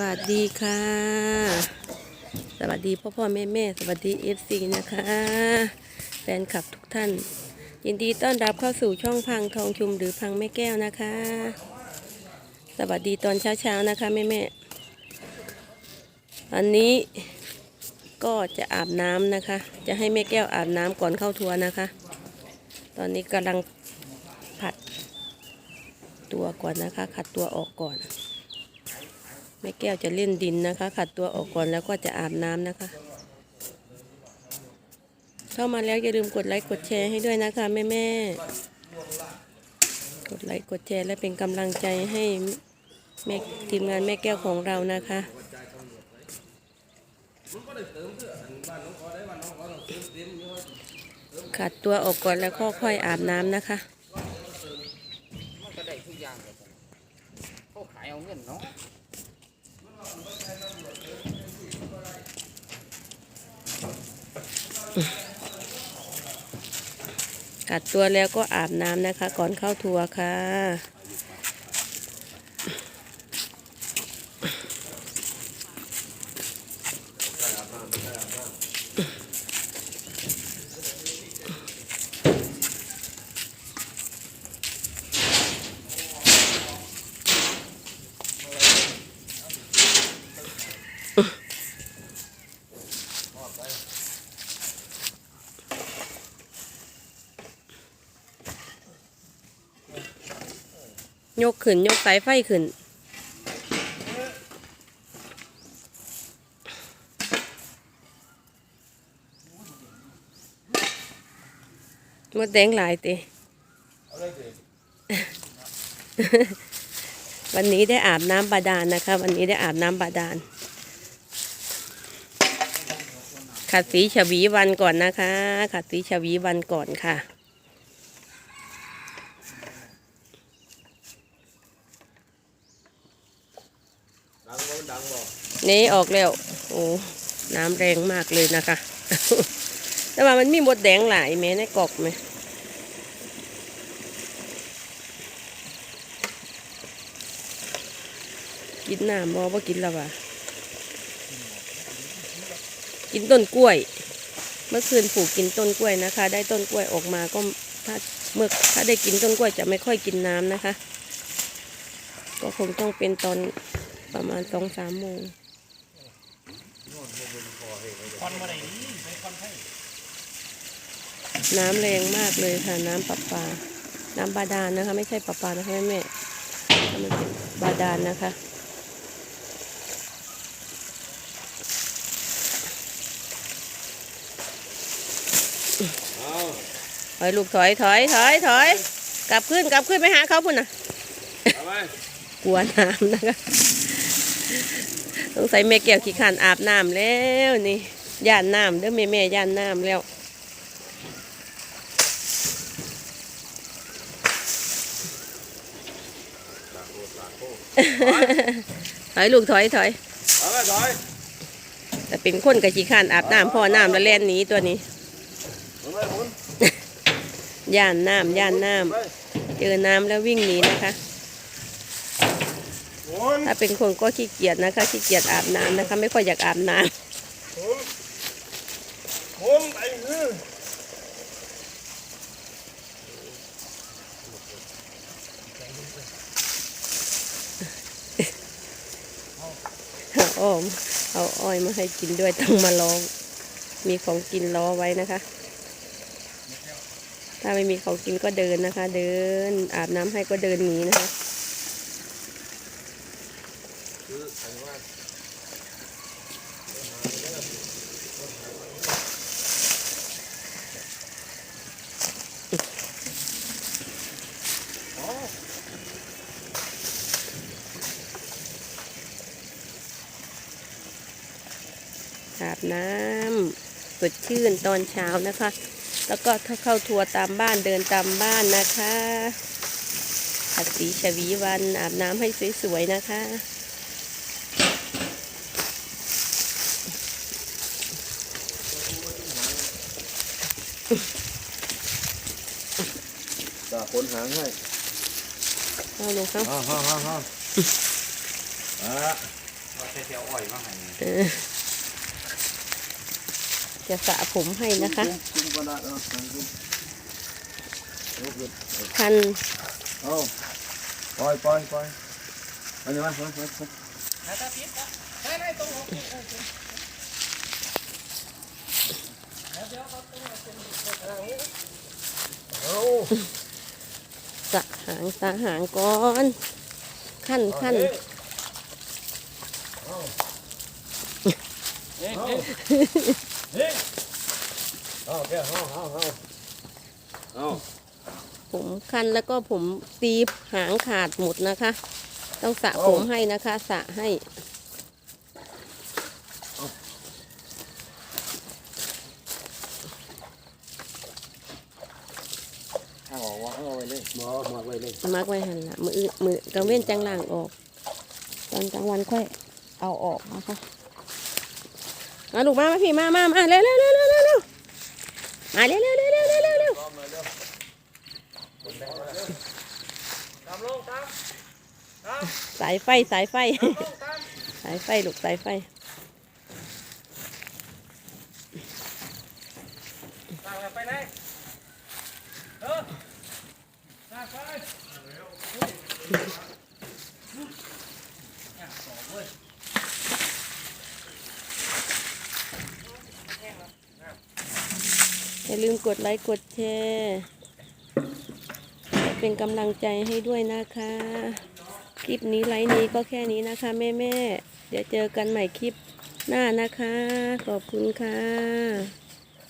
วัสดีค่ะ สวัสดีพ่อพ่อแม่แม่สวัสดีเอฟซีนะคะ แฟนคลับทุกท่าน ยินดีต้อนรับเข้าสู่ช่องพังทองชุมหรือพังแม่แก้วนะคะ สวัสดีตอนเช้าๆนะคะแม่แม่อันนี้ก็จะอาบน้ำนะคะ จะให้แม่แก้วอาบน้ำก่อนเข้าทัวร์นะคะ ตอนนี้กำลังผัดตัวก่อนนะคะ ขัดตัวออกก่อน ม่แก้วจะเล่นดินนะคะ ขัดตัวออกก่อนแล้วก็จะอาบน้ำนะคะ เข้ามาแล้วอย่าลืมกดไลค์กดแชร์ให้ด้วยนะคะแม่แม่กดไลค์กดแชร์และเป็นกำลังใจให้แม่ทีมงานแม่แก้วของเรานะคะขัดตัวออกก่อนแล้วก็ค่อยอาบน้ำนะคะก็ได้ทุกอย่างเลยจ้ะเขาขายเอาเงินเนาะ ขัดตัวแล้วก็อาบน้ำนะคะ ก่อนเข้าทัวร์ค่ะ ยกขึ้น ยกสายไฟขึ้น มดแดงหลายตีวันนี้ได้อาบน้ำบาดาลนะคะ วันนี้ได้อาบน้ำบาดาล ขัดสีฉวีวันก่อนนะคะ ขัดสีฉวีวันก่อนค่ะ ดังบ่ดังบ่ นี่ออกแล้ว โอ้ น้ำแรงมากเลยนะคะ แต่ว่ามันมีมดแดงหลายแม่ในกอกไหมกินน้ำบ่ว่กินแล้ววะกินต้นกล้วย เมื่อคืนปลูกกินต้นกล้วยนะคะ ได้ต้นกล้วยออกมาก็ถ้าเมื่อถ้าได้กินต้นกล้วยจะไม่ค่อยกินน้ำนะคะ ก็คงต้องเป็นตอน ประมาณสองสามโมงคอนมาไหนนี่ไปคอนให้น้ำแรงมากเลยค่ะ น้ำประปา น้ำบาดาลนะคะ ไม่ใช่ประปานะคะแม่แม่ถ้ามันเป็นบาดาลนะคะเอาถอยลูกถอยถอยถอยถอยกลับขึ้นกลับขึ้นไปหาเขาพุ่นนะเอาไปกลัวน้ำนะคะ สงสัยแม่แก้วขี้ขานอาบน้ำแล้วนี่ย่านน้ำเด้อแม่แม่ย่านน้ำแล้วถอยลูกถอยถอยเอาไปถอยแต่เป็นคนกับขี้ขานอาบน้ำพ่อน้ำแล้วแล่นหนีตัวนี้หมุนไปหมุนย่านน้ำย่านน้ไปำเจอน้ำแล้ววิ่งหนีนะคะหมุน ถ้าเป็นคนก็ขี้เกียจนะคะขี้เกียจอาบน้ำนะคะ ไม่ค่อยอยากอาบน้หมุนหมุนไปฮือำเอาอ้อมเอาอ้อยมาให้กินด้วยต้องมาลอง มีของกินรอไว้นะคะ ถ้าไม่มีของกินก็เดินนะคะ เดินอาบน้ำให้ก็เดินหนีนะคะ คืออันว่าอาบน้ำสดชื่นตอนเช้านะคะ แล้วก็ถ้าเข้าทัวร์ตามบ้านเดินตามบ้านนะคะขัดสีชวีวันอาบน้ำให้สวยๆนะคะ ตาคนหางให้เอาลงครับฮ่าฮ่าฮ่าฮ่าอะว่าจะเที่ยวอ่อยมาให้เออจะสระผมให้นะคะจุ่มจุ่มกระดาษเอาจุ่มจุ่มเอาขึ้นคันเอาปล่อยปล่อยปล่อยไปเลยมาไปไปไปแล้วถ้าพิษนะใช่ได้ตรงหัว สะหางสระหางก่อน ขั้นขั้นผมคันแล้วก็ผมตีหางขาดหมดนะคะ ต้องสระผมให้นะคะสระให้ ทางออกว่าเอา ไว้เลยบ่มาไว้เลยมักไว้หันละมือมือกลางเว้นจังล่างออก ตอนกลางวันค่อยเอาออกนะคะมาลูกมามาพี่มามามาเร็วเร็วเร็วเร็วเร็วเร็วมาเร็วเร็วเร็วเร็วเร็วเร็วเร็วตามลงตามตามสายไฟสายไฟตามลงตามสายไฟลูกสายไฟตามไปไหนเออ อย่าลืมกดไลค์กดแชร์เป็นกำลังใจให้ด้วยนะคะ คลิปนี้ไลค์นี้ก็แค่นี้นะคะ แม่แม่เดี๋ยวเจอกันใหม่คลิปหน้านะคะ ขอบคุณค่ะ